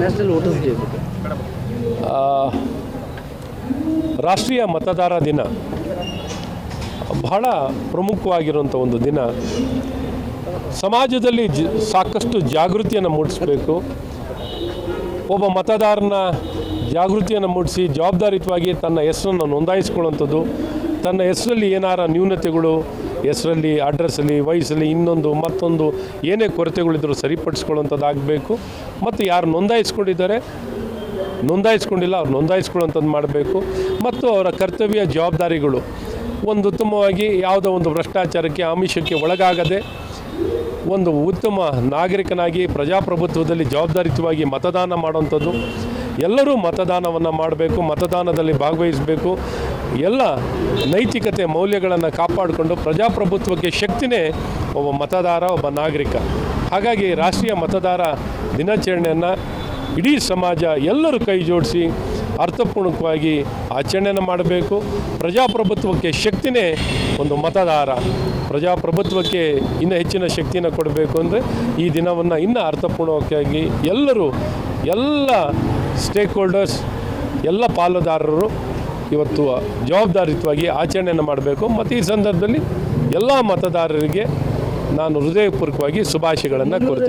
National voters day ರಾಷ್ಟ್ರೀಯ ಮತದಾರ ದಿನ ಬಹಳ ಪ್ರಮುಖವಾಗಿರುವಂಥ ಒಂದು ದಿನ. ಸಮಾಜದಲ್ಲಿ ಜ, ಸಾಕಷ್ಟು ಜಾಗೃತಿಯನ್ನು ಮೂಡಿಸಬೇಕು. ಒಬ್ಬ ಮತದಾರನ ಜಾಗೃತಿಯನ್ನು ಮೂಡಿಸಿ, ಜವಾಬ್ದಾರಿಯುತವಾಗಿ ತನ್ನ ಹೆಸರನ್ನು ನೋಂದಾಯಿಸ್ಕೊಳ್ಳುವಂಥದ್ದು, ತನ್ನ ಹೆಸರಲ್ಲಿ ಏನಾರ ನ್ಯೂನತೆಗಳು ಹೆಸರಲ್ಲಿ, ಅಡ್ರೆಸ್ಸಲ್ಲಿ, ವಯಸ್ಸಲ್ಲಿ ಇನ್ನೊಂದು, ಮತ್ತೊಂದು ಏನೇ ಕೊರತೆಗಳಿದ್ದರೂ ಸರಿಪಡಿಸ್ಕೊಳ್ಳುವಂಥದ್ದಾಗಬೇಕು. ಮತ್ತು ಯಾರು ನೋಂದಾಯಿಸ್ಕೊಂಡಿದ್ದಾರೆ? ನೋಂದಾಯಿಸ್ಕೊಂಡಿಲ್ಲ, ಅವ್ರು ನೋಂದಾಯಿಸ್ಕೊಳ್ಳೋಂಥದ್ದು ಮಾಡಬೇಕು. ಮತ್ತು ಅವರ ಕರ್ತವ್ಯ ಜವಾಬ್ದಾರಿಗಳು. ಒಂದು ಉತ್ತಮವಾಗಿ ಯಾವುದೋ ಒಂದು ಭ್ರಷ್ಟಾಚಾರಕ್ಕೆ, ಆಮಿಷಕ್ಕೆ ಒಳಗಾಗದೆ, ಒಂದು ಉತ್ತಮ ನಾಗರಿಕನಾಗಿ, ಪ್ರಜಾಪ್ರಭುತ್ವದಲ್ಲಿ ಜವಾಬ್ದಾರಿತವಾಗಿ ಮತದಾನ ಮಾಡುವಂಥದ್ದು. ಎಲ್ಲರೂ ಮತದಾನವನ್ನು ಮಾಡಬೇಕು, ಮತದಾನದಲ್ಲಿ ಭಾಗವಹಿಸಬೇಕು. ಎಲ್ಲ ನೈತಿಕತೆ ಮೌಲ್ಯಗಳನ್ನು ಕಾಪಾಡಿಕೊಂಡು ಪ್ರಜಾಪ್ರಭುತ್ವಕ್ಕೆ ಶಕ್ತಿನೇ ಒಬ್ಬ ಮತದಾರ, ಒಬ್ಬ ನಾಗರಿಕ. ಹಾಗಾಗಿ ರಾಷ್ಟ್ರೀಯ ಮತದಾರ ದಿನಾಚರಣೆಯನ್ನು ಇಡೀ ಸಮಾಜ ಎಲ್ಲರೂ ಕೈ ಜೋಡಿಸಿ ಅರ್ಥಪೂರ್ಣಕವಾಗಿ ಆಚರಣೆಯನ್ನು ಮಾಡಬೇಕು. ಪ್ರಜಾಪ್ರಭುತ್ವಕ್ಕೆ ಶಕ್ತಿನೇ ಒಂದು ಮತದಾರ. ಪ್ರಜಾಪ್ರಭುತ್ವಕ್ಕೆ ಇನ್ನೂ ಹೆಚ್ಚಿನ ಶಕ್ತಿಯನ್ನು ಕೊಡಬೇಕು ಅಂದರೆ ಈ ದಿನವನ್ನು ಇನ್ನೂ ಅರ್ಥಪೂರ್ಣವಾಗಿ ಎಲ್ಲರೂ ಎಲ್ಲ ಸ್ಟೇಕ್ ಹೋಲ್ಡರ್ಸ್ ಎಲ್ಲ ಪಾಲುದಾರರು ಇವತ್ತು ಜವಾಬ್ದಾರಿಯುತವಾಗಿ ಆಚರಣೆಯನ್ನು ಮಾಡಬೇಕು. ಮತ್ತು ಈ ಸಂದರ್ಭದಲ್ಲಿ ಎಲ್ಲ ಮತದಾರರಿಗೆ ನಾನು ಹೃದಯಪೂರ್ವಕವಾಗಿ ಶುಭಾಶಯಗಳನ್ನು ಕೋರ್ತೀನಿ